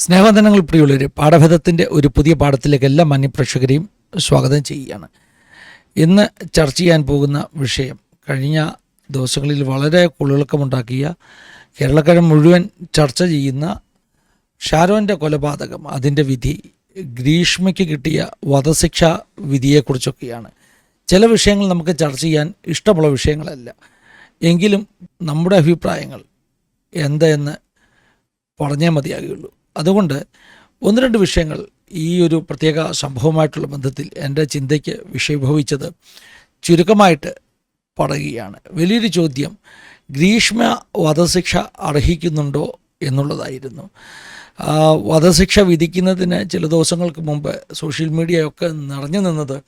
സ്നേഹവന്ദനങ്ങൾ പ്രിയുള്ളവർ പാഠഭേദത്തിന്റെ ഒരു പുതിയ പാഠത്തിലേക്ക് എല്ലാ മാന്യപ്രേക്ഷകരെയും സ്വാഗതം ചെയ്യുകയാണ്. ഇന്ന് ചർച്ച ചെയ്യാൻ പോകുന്ന വിഷയം കഴിഞ്ഞ ദിവസങ്ങളിൽ വളരെ കുളിളക്കമുണ്ടാക്കിയ കേരളക്കരം മുഴുവൻ ചർച്ച ചെയ്യുന്ന ഷാരോന്റെ കൊലപാതകം അതിന്റെ വിധി ഗ്രീഷ്മയ്ക്ക് കിട്ടിയ വധശിക്ഷ വിധിയെക്കുറിച്ചൊക്കെയാണ്. ചില വിഷയങ്ങൾ നമുക്ക് ചർച്ച ചെയ്യാൻ ഇഷ്ടമുള്ള വിഷയങ്ങളല്ല. എങ്കിലും നമ്മുടെ അഭിപ്രായങ്ങൾ എന്തെന്ന് പറഞ്ഞേ മതിയാകുകയുള്ളൂ. അതുകൊണ്ട് ഒന്ന് രണ്ട് വിഷയങ്ങൾ ഈ ഒരു പ്രത്യേക സംഭവമായിട്ടുള്ള ബന്ധത്തിൽ എന്റെ ചിന്തയ്ക്ക് വിഷയഭവിച്ചത് ചുരുക്കമായിട്ട് പറയുകയാണ്. വലിയൊരു ചോദ്യം ഗ്രീഷ്മ വധശിക്ഷ അർഹിക്കുന്നുണ്ടോ എന്നുള്ളതായിരുന്നു. വധശിക്ഷ വിധിക്കുന്നതിന് ചില ദിവസങ്ങൾക്ക് മുമ്പ് സോഷ്യൽ മീഡിയയൊക്കെ നിറഞ്ഞു നിന്നത്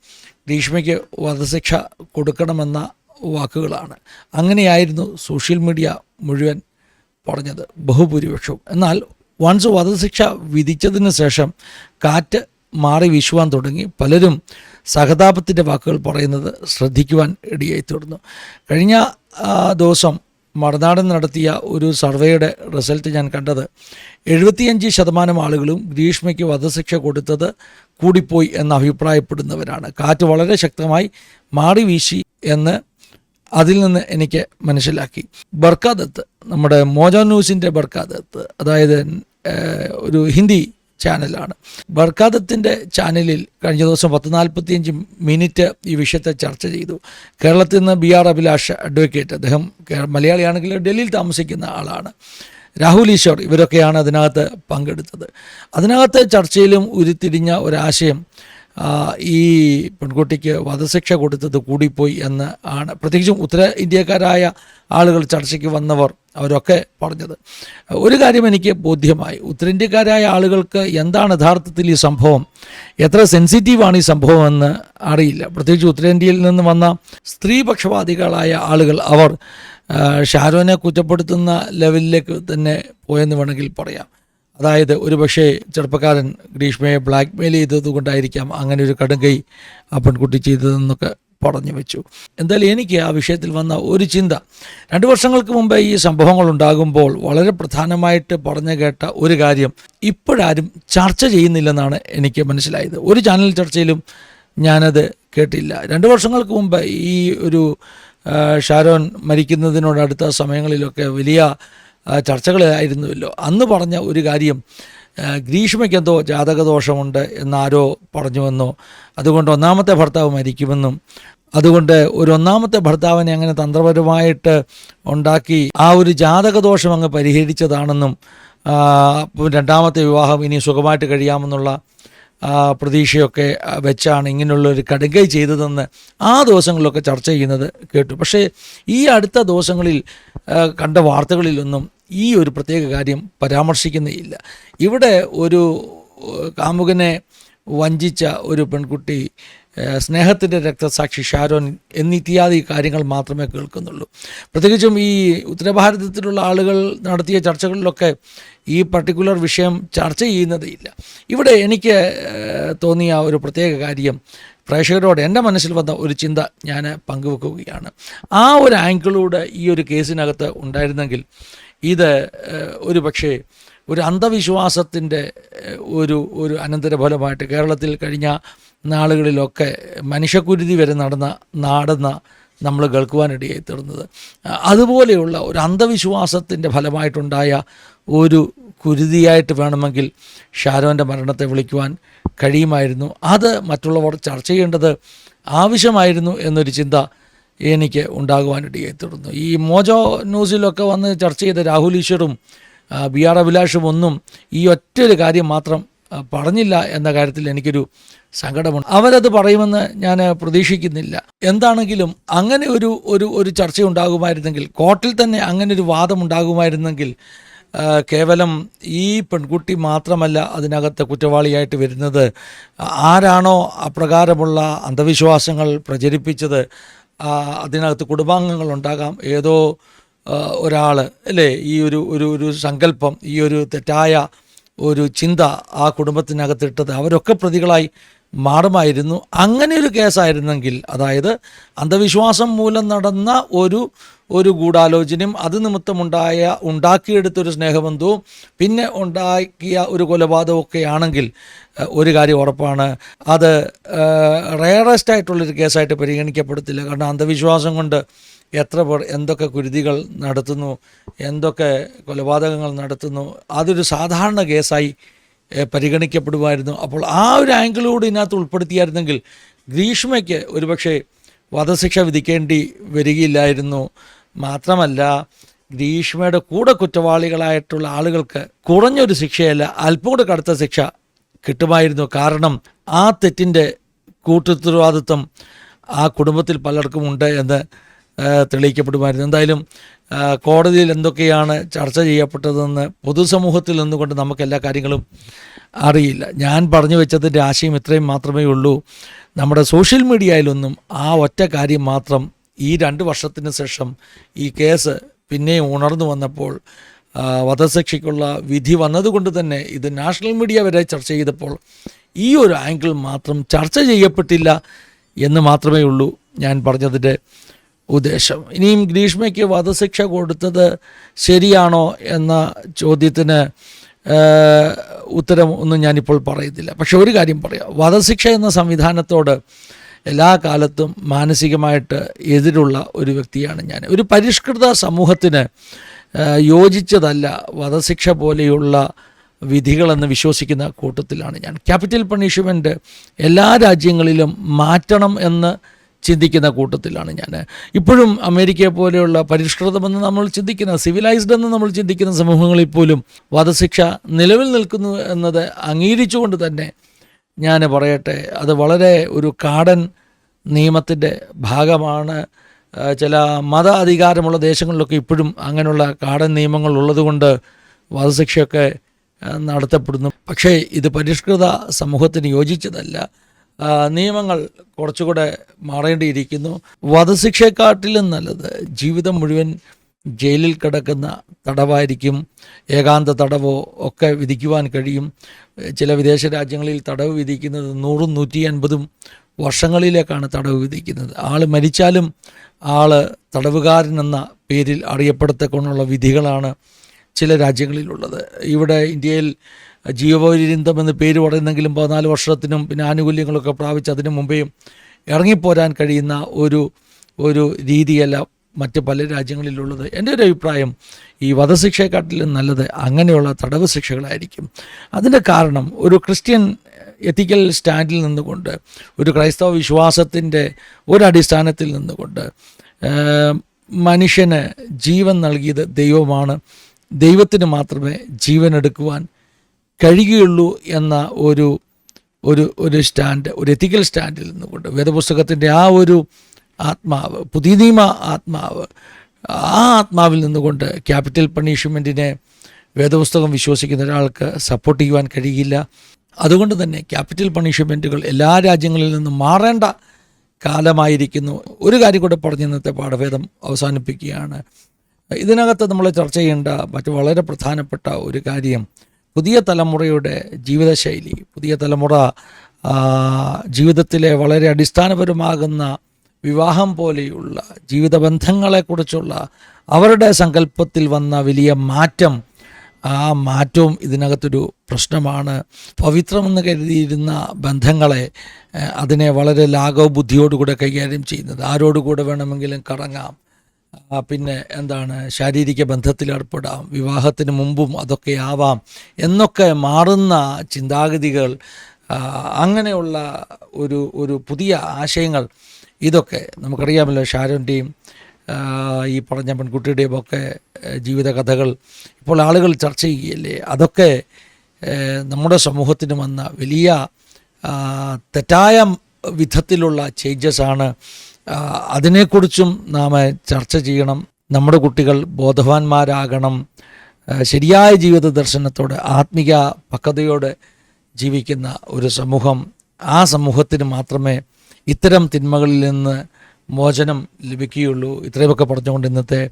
ഗ്രീഷ്മയ്ക്ക് വധശിക്ഷ കൊടുക്കണമെന്ന വാക്കുകളാണ്. അങ്ങനെയായിരുന്നു സോഷ്യൽ മീഡിയ മുഴുവൻ പറഞ്ഞത് ബഹുഭൂരിപക്ഷവും. എന്നാൽ വൺസ് വധശിക്ഷ വിധിച്ചതിന് ശേഷം കാറ്റ് മാറി വീശുവാൻ തുടങ്ങി. പലരും സഹതാപത്തിന്റെ വാക്കുകൾ പറയുന്നത് ശ്രദ്ധിക്കുവാൻ ഇടയായി തീർന്നു കഴിഞ്ഞ ദിവസം മറുനാടൻ നടത്തിയ ഒരു സർവേയുടെ റിസൾട്ട് ഞാൻ കണ്ടത് എഴുപത്തിയഞ്ച് ശതമാനം ആളുകളും ഗ്രീഷ്മയ്ക്ക് വധശിക്ഷ കൊടുത്തത് കൂടിപ്പോയി എന്ന് അഭിപ്രായപ്പെടുന്നവരാണ്. കാറ്റ് വളരെ ശക്തമായി മാറി വീശി എന്ന് അതിൽ നിന്ന് എനിക്ക് മനസ്സിലാക്കി. ബർക്കാദത്ത് നമ്മുടെ മോജോ ന്യൂസിന്റെ ബർക്കാദത്ത് അതായത് ഒരു ഹിന്ദി ചാനലാണ്. ബർക്കാദത്തിന്റെ ചാനലിൽ കഴിഞ്ഞ ദിവസം പത്ത് നാൽപ്പത്തിയഞ്ച് മിനിറ്റ് ഈ വിഷയത്തെ ചർച്ച ചെയ്തു. കേരളത്തിൽ നിന്ന് ബി ആർ അഭിലാഷ് അഡ്വക്കേറ്റ്. അദ്ദേഹം മലയാളിയാണെങ്കിൽ ഡൽഹിയിൽ താമസിക്കുന്ന ആളാണ്. രാഹുൽ ഈശ്വർ ഇവരൊക്കെയാണ് അതിനകത്ത് പങ്കെടുത്തത്. അതിനകത്ത് ചർച്ചയിലും ഉരുത്തിരിഞ്ഞ ഒരാശയം ഈ പെൺകുട്ടിക്ക് വധശിക്ഷ കൊടുത്തത് കൂടിപ്പോയി എന്ന് ആണ്. പ്രത്യേകിച്ചും ഉത്തര ഇന്ത്യക്കാരായ ആളുകൾ ചർച്ചയ്ക്ക് വന്നവർ അവരൊക്കെ പറഞ്ഞത്. ഒരു കാര്യം എനിക്ക് ബോധ്യമായി. ഉത്തരേന്ത്യക്കാരായ ആളുകൾക്ക് എന്താണ് യഥാർത്ഥത്തിൽ ഈ സംഭവം? എത്ര സെൻസിറ്റീവാണ് ഈ സംഭവം എന്ന് അറിയില്ല. പ്രത്യേകിച്ച് ഉത്തരേന്ത്യയിൽ നിന്ന് വന്ന സ്ത്രീപക്ഷവാദികളായ ആളുകൾ അവർ ഷാരോനെ കുറ്റപ്പെടുത്തുന്ന ലെവലിലേക്ക് തന്നെ പോയെന്ന് വേണമെങ്കിൽ പറയാം. അതായത് ഒരു പക്ഷേ ചെറുപ്പക്കാരൻ ഗ്രീഷ്മയെ ബ്ലാക്ക്മെയിൽ ചെയ്തതുകൊണ്ടായിരിക്കാം ചെയ്തത് കൊണ്ടായിരിക്കാം അങ്ങനെ ഒരു കടുങ്കൈ ആ പെൺകുട്ടി ചെയ്തതെന്നൊക്കെ പറഞ്ഞു വെച്ചു. എന്തായാലും എനിക്ക് ആ വിഷയത്തിൽ വന്ന ഒരു ചിന്ത. രണ്ട് വർഷങ്ങൾക്ക് മുമ്പ് ഈ സംഭവങ്ങൾ ഉണ്ടാകുമ്പോൾ വളരെ പ്രധാനമായിട്ട് പറഞ്ഞു കേട്ട ഒരു കാര്യം. ഇപ്പോഴാരും ചർച്ച ചെയ്യുന്നില്ലെന്നാണ് എനിക്ക് മനസ്സിലായത്. ഒരു ചാനൽ ചർച്ചയിലും ഞാനത് കേട്ടില്ല. രണ്ട് വർഷങ്ങൾക്ക് മുമ്പ് ഈ ഒരു ഷാരോൻ മരിക്കുന്നതിനോടടുത്ത സമയങ്ങളിലൊക്കെ വലിയ ചർച്ചകളായിരുന്നുവല്ലോ. അന്ന് പറഞ്ഞ ഒരു കാര്യം ഗ്രീഷ്മയ്ക്ക് എന്തോ ജാതകദോഷമുണ്ട് എന്നാരോ പറഞ്ഞുവെന്നോ. അതുകൊണ്ട് ഒന്നാമത്തെ ഭർത്താവ് മരിക്കുമെന്നും അതുകൊണ്ട് ഒരു ഒന്നാമത്തെ ഭർത്താവിനെ അങ്ങനെ തന്ത്രപരമായിട്ട് ഉണ്ടാക്കി ആ ഒരു ജാതകദോഷം അങ്ങ് പരിഹരിച്ചതാണെന്നും രണ്ടാമത്തെ വിവാഹം ഇനി സുഖമായിട്ട് കഴിയാമെന്നുള്ള പ്രതീക്ഷയൊക്കെ വെച്ചാണ് ഇങ്ങനെയുള്ളൊരു കടുങ്കൈ ചെയ്തതെന്ന് ആ ദിവസങ്ങളിലൊക്കെ ചർച്ച ചെയ്യുന്നത് കേട്ടു. പക്ഷേ ഈ അടുത്ത ദിവസങ്ങളിൽ കണ്ട വാർത്തകളിലൊന്നും ഈ ഒരു പ്രത്യേക കാര്യം പരാമർശിക്കുന്നേയില്ല. ഇവിടെ ഒരു കാമുകനെ വഞ്ചിച്ച ഒരു പെൺകുട്ടി സ്നേഹത്തിന്റെ രക്തസാക്ഷി ഷാരോൻ എന്നിത്യാദി കാര്യങ്ങൾ മാത്രമേ കേൾക്കുന്നുള്ളൂ. പ്രത്യേകിച്ചും ഈ ഉത്തരഭാരതത്തിലുള്ള ആളുകൾ നടത്തിയ ചർച്ചകളിലൊക്കെ ഈ പർട്ടിക്കുലർ വിഷയം ചർച്ച ചെയ്യുന്നതേയില്ല. ഇവിടെ എനിക്ക് തോന്നിയ ഒരു പ്രത്യേക കാര്യം പ്രേക്ഷകരോട് എന്റെ മനസ്സിൽ വന്ന ഒരു ചിന്ത ഞാൻ പങ്കുവെക്കുകയാണ്. ആ ഒരു ആംഗിളൂടെ ഈ ഒരു കേസിനകത്ത് ഉണ്ടായിരുന്നെങ്കിൽ ഇത് ഒരു പക്ഷേ ഒരു അന്ധവിശ്വാസത്തിന്റെ ഒരു ഒരു അനന്തരഫലമായിട്ട് കേരളത്തിൽ കഴിഞ്ഞ നാളുകളിലൊക്കെ മനുഷ്യക്കുരുതി വരെ നടന്ന നാടെന്ന നമ്മൾ കേൾക്കുവാനിടയായി തീർന്നത്. അതുപോലെയുള്ള ഒരു അന്ധവിശ്വാസത്തിന്റെ ഫലമായിട്ടുണ്ടായ ഒരു കുരുതിയായിട്ട് വേണമെങ്കിൽ ഷാരോന്റെ മരണത്തെ വിളിക്കുവാൻ കഴിയുമായിരുന്നു. അത് മറ്റുള്ളവർ ചർച്ച ചെയ്യേണ്ടത് ആവശ്യമായിരുന്നു എന്നൊരു ചിന്ത എനിക്ക് ഉണ്ടാകുവാനിടയായി തുടർന്നു ഈ മോജോ ന്യൂസിലൊക്കെ വന്ന് ചർച്ച ചെയ്ത രാഹുൽ ഈശ്വറും ബി ആർ അഭിലാഷും ഒന്നും ഈ ഒറ്റൊരു കാര്യം മാത്രം പറഞ്ഞില്ല എന്ന കാര്യത്തിൽ എനിക്കൊരു സങ്കടമുണ്ട്. അവരത് പറയുമെന്ന് ഞാൻ പ്രതീക്ഷിക്കുന്നില്ല. എന്താണെങ്കിലും അങ്ങനെ ഒരു ഒരു ഒരു ചർച്ച ഉണ്ടാകുമായിരുന്നെങ്കിൽ കോർട്ടിൽ തന്നെ അങ്ങനെ ഒരു വാദം ഉണ്ടാകുമായിരുന്നെങ്കിൽ കേവലം ഈ പെൺകുട്ടി മാത്രമല്ല അതിനകത്ത് കുറ്റവാളിയായിട്ട് വരുന്നത്. ആരാണോ അപ്രകാരമുള്ള അന്ധവിശ്വാസങ്ങൾ പ്രചരിപ്പിച്ചത് അതിനകത്ത് കുടുംബാംഗങ്ങൾ ഉണ്ടാകാം. ഏതോ ഒരാൾ അല്ലേ? ഈ ഒരു ഒരു ഒരു സങ്കല്പം ഈ ഒരു തെറ്റായ ഒരു ചിന്ത ആ കുടുംബത്തിനകത്തിട്ടത് അവരൊക്കെ പ്രതികളായി മാറുമായിരുന്നു. അങ്ങനെ ഒരു കേസായിരുന്നെങ്കിൽ അതായത് അന്ധവിശ്വാസം മൂലം നടന്ന ഒരു ഒരു ഗൂഢാലോചനയും അത് നിമിത്തമുണ്ടായ ഉണ്ടാക്കിയെടുത്തൊരു സ്നേഹബന്ധവും പിന്നെ ഉണ്ടാക്കിയ ഒരു കൊലപാതകമൊക്കെ ആണെങ്കിൽ ഒരു കാര്യം ഉറപ്പാണ്. അത് റയറസ്റ്റ് ആയിട്ടുള്ളൊരു കേസായിട്ട് പരിഗണിക്കപ്പെടത്തില്ല. കാരണം അന്ധവിശ്വാസം കൊണ്ട് എത്ര പേർ എന്തൊക്കെ കുരുതികൾ നടത്തുന്നു എന്തൊക്കെ കൊലപാതകങ്ങൾ നടത്തുന്നു അതൊരു സാധാരണ കേസായി പരിഗണിക്കപ്പെടുമായിരുന്നു. അപ്പോൾ ആ ഒരു ആംഗിളോട് ഇതിനകത്ത് ഉൾപ്പെടുത്തിയായിരുന്നെങ്കിൽ ഗ്രീഷ്മയ്ക്ക് ഒരുപക്ഷെ വധശിക്ഷ വിധിക്കേണ്ടി വരികയില്ലായിരുന്നു. മാത്രമല്ല ഗ്രീഷ്മയുടെ കൂടെ കുറ്റവാളികളായിട്ടുള്ള ആളുകൾക്ക് കുറഞ്ഞൊരു ശിക്ഷയല്ല അല്പം കൂടെ കടുത്ത ശിക്ഷ കിട്ടുമായിരുന്നു. കാരണം ആ തെറ്റിന്റെ കൂട്ടുത്തരവാദിത്വം ആ കുടുംബത്തിൽ പലർക്കും ഉണ്ട് എന്ന് തെളിയിക്കപ്പെടുമായിരുന്നു. എന്തായാലും കോടതിയിൽ എന്തൊക്കെയാണ് ചർച്ച ചെയ്യപ്പെട്ടതെന്ന് പൊതുസമൂഹത്തിൽ നിന്നുകൊണ്ട് നമുക്ക് എല്ലാ കാര്യങ്ങളും അറിയില്ല. ഞാൻ പറഞ്ഞു വെച്ചതിന്റെ ആശയം ഇത്രയും മാത്രമേ ഉള്ളൂ. നമ്മുടെ സോഷ്യൽ മീഡിയയിലൊന്നും ആ ഒറ്റ കാര്യം മാത്രം ഈ രണ്ട് വർഷത്തിന് ശേഷം ഈ കേസ് പിന്നെയും ഉണർന്നു വന്നപ്പോൾ വധശിക്ഷയ്ക്കുള്ള വിധി വന്നതുകൊണ്ട് തന്നെ ഇത് നാഷണൽ മീഡിയ വരെ ചർച്ച ചെയ്തപ്പോൾ ഈ ഒരു ആംഗിൾ മാത്രം ചർച്ച ചെയ്യപ്പെട്ടില്ല എന്ന് മാത്രമേ ഉള്ളൂ ഞാൻ പറഞ്ഞതിന്റെ ഉദ്ദേശം. ഇനിയും ഗ്രീഷ്മയ്ക്ക് വധശിക്ഷ കൊടുത്തത് ശരിയാണോ എന്ന ചോദ്യത്തിന് ഉത്തരം ഒന്നും ഞാനിപ്പോൾ പറയുന്നില്ല. പക്ഷെ ഒരു കാര്യം പറയാം. വധശിക്ഷ എന്ന സംവിധാനത്തോട് എല്ലാ കാലത്തും മാനസികമായിട്ട് എതിരുള്ള ഒരു വ്യക്തിയാണ് ഞാൻ. ഒരു പരിഷ്കൃത സമൂഹത്തിന് യോജിച്ചതല്ല വധശിക്ഷ പോലെയുള്ള വിധികളെന്ന് വിശ്വസിക്കുന്ന കൂട്ടത്തിലാണ് ഞാൻ. ക്യാപിറ്റൽ പണിഷ്മെന്റ് എല്ലാ രാജ്യങ്ങളിലും മാറ്റണം എന്ന് ചിന്തിക്കുന്ന കൂട്ടത്തിലാണ് ഞാൻ. ഇപ്പോഴും അമേരിക്കയെ പോലെയുള്ള പരിഷ്കൃതമെന്ന് നമ്മൾ ചിന്തിക്കുന്ന സിവിലൈസ്ഡ് എന്ന് നമ്മൾ ചിന്തിക്കുന്ന സമൂഹങ്ങളിൽ പോലും വധശിക്ഷ നിലവിൽ നിൽക്കുന്നു എന്നത് അംഗീകരിച്ചുകൊണ്ട് തന്നെ ഞാൻ പറയട്ടെ അത് വളരെ ഒരു കാടൻ നിയമത്തിന്റെ ഭാഗമാണ്. ചില മത അധികാരമുള്ള ദേശങ്ങളിലൊക്കെ ഇപ്പോഴും അങ്ങനെയുള്ള കാടൻ നിയമങ്ങൾ ഉള്ളതുകൊണ്ട് വധശിക്ഷയൊക്കെ നടത്തപ്പെടുന്നു. പക്ഷേ ഇത് പരിഷ്കൃത സമൂഹത്തിന് യോജിച്ചതല്ല. നിയമങ്ങൾ കുറച്ചുകൂടെ മാറേണ്ടിയിരിക്കുന്നു. വധശിക്ഷയെക്കാട്ടിലും നല്ലത് ജീവിതം മുഴുവൻ ജയിലിൽ കിടക്കുന്ന തടവായിരിക്കും ഏകാന്ത തടവോ ഒക്കെ വിധിക്കുവാൻ കഴിയും. ചില വിദേശ രാജ്യങ്ങളിൽ തടവ് വിധിക്കുന്നത് നൂറും നൂറ്റി അൻപതും വർഷങ്ങളിലേക്കാണ് തടവ് വിധിക്കുന്നത്. ആൾ മരിച്ചാലും ആൾ തടവുകാരൻ എന്ന പേരിൽ അറിയപ്പെടത്തക്കൊണ്ടുള്ള വിധികളാണ് ചില രാജ്യങ്ങളിലുള്ളത്. ഇവിടെ ഇന്ത്യയിൽ ജീവപര്യന്തം എന്ന് പേര് പറയുന്നെങ്കിലും പതിനാല് വർഷത്തിനും പിന്നെ ആനുകൂല്യങ്ങളൊക്കെ പ്രാപിച്ച് അതിനു മുമ്പേയും ഇറങ്ങിപ്പോരാൻ കഴിയുന്ന ഒരു ഒരു രീതിയല്ല മറ്റ് പല രാജ്യങ്ങളിലുള്ളത്. എന്റെ ഒരു അഭിപ്രായം ഈ വധശിക്ഷയെക്കാട്ടിലും നല്ലത് അങ്ങനെയുള്ള തടവ് ശിക്ഷകളായിരിക്കും. അതിന്റെ കാരണം ഒരു ക്രിസ്ത്യൻ എത്തിക്കൽ സ്റ്റാൻഡിൽ നിന്നുകൊണ്ട് ഒരു ക്രൈസ്തവ വിശ്വാസത്തിന്റെ ഒരടിസ്ഥാനത്തിൽ നിന്നുകൊണ്ട് മനുഷ്യന് ജീവൻ നൽകിയത് ദൈവമാണ്. ദൈവത്തിന് മാത്രമേ ജീവൻ എടുക്കുവാൻ കഴിയുകയുള്ളൂ എന്ന ഒരു ഒരു ഒരു സ്റ്റാൻഡ് ഒരു എത്തിക്കൽ സ്റ്റാൻഡിൽ നിന്നുകൊണ്ട് വേദപുസ്തകത്തിന്റെ ആ ഒരു ആത്മാവ് പുതിയ നിയമ ആത്മാവ്. ആ ആത്മാവിൽ നിന്നുകൊണ്ട് ക്യാപിറ്റൽ പണിഷ്മെന്റിനെ വേദപുസ്തകം വിശ്വസിക്കുന്ന ഒരാൾക്ക് സപ്പോർട്ട് ചെയ്യുവാൻ കഴിയില്ല. അതുകൊണ്ട് തന്നെ ക്യാപിറ്റൽ പണിഷ്മെന്റുകൾ എല്ലാ രാജ്യങ്ങളിൽ നിന്നും മാറേണ്ട കാലമായിരിക്കുന്നു. ഒരു കാര്യം കൂടെ പറഞ്ഞ് ഇന്നത്തെ പാഠഭേദം അവസാനിപ്പിക്കുകയാണ്. ഇതിനകത്ത് നമ്മൾ ചർച്ച ചെയ്യേണ്ട മറ്റു വളരെ പ്രധാനപ്പെട്ട ഒരു കാര്യം പുതിയ തലമുറയുടെ ജീവിതശൈലി പുതിയ തലമുറ ജീവിതത്തിലെ വളരെ അടിസ്ഥാനപരമാകുന്ന വിവാഹം പോലെയുള്ള ജീവിത ബന്ധങ്ങളെക്കുറിച്ചുള്ള അവരുടെ സങ്കല്പത്തിൽ വന്ന വലിയ മാറ്റം ആ മാറ്റവും ഇതിനകത്തൊരു പ്രശ്നമാണ്. പവിത്രമെന്ന് കരുതിയിരുന്ന ബന്ധങ്ങളെ അതിനെ വളരെ ലാഘവ ബുദ്ധിയോടുകൂടെ കൈകാര്യം ചെയ്യുന്നത്. ആരോടുകൂടെ വേണമെങ്കിലും കറങ്ങാം. പിന്നെ എന്താണ് ശാരീരിക ബന്ധത്തിലേർപ്പെടാം വിവാഹത്തിന് മുമ്പും അതൊക്കെ ആവാം എന്നൊക്കെ മാറുന്ന ചിന്താഗതികൾ അങ്ങനെയുള്ള ഒരു ഒരു പുതിയ ആശയങ്ങൾ ഇതൊക്കെ നമുക്കറിയാമല്ലോ ഷാരോന്റെയും ഈ പറഞ്ഞ പെൺകുട്ടിയുടെയും ഒക്കെ ജീവിത കഥകൾ. ഇപ്പോൾ ആളുകൾ ചർച്ച ചെയ്യുകയല്ലേ? അതൊക്കെ നമ്മുടെ സമൂഹത്തിന് വന്ന വലിയ തെറ്റായ വിധത്തിലുള്ള ചേഞ്ചസ് ആണ്. അതിനെക്കുറിച്ചും നാം ചർച്ച ചെയ്യണം. നമ്മുടെ കുട്ടികൾ ബോധവാന്മാരാകണം. ശരിയായ ജീവിത ദർശനത്തോടെ ആത്മിക പക്വതയോടെ ജീവിക്കുന്ന ഒരു സമൂഹം ആ സമൂഹത്തിന് മാത്രമേ ഇത്തരം തിന്മകളിൽ നിന്ന് മോചനം ലഭിക്കുകയുള്ളൂ. ഇത്രയുമൊക്കെ പറഞ്ഞുകൊണ്ട് ഇന്നത്തെ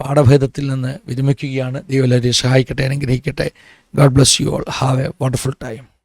പാഠഭേദത്തിൽ നിന്ന് വിരമിക്കുകയാണ്. ദൈവം എല്ലാവരെയും സഹായിക്കട്ടെ അനുഗ്രഹിക്കട്ടെ. God bless you all have a wonderful time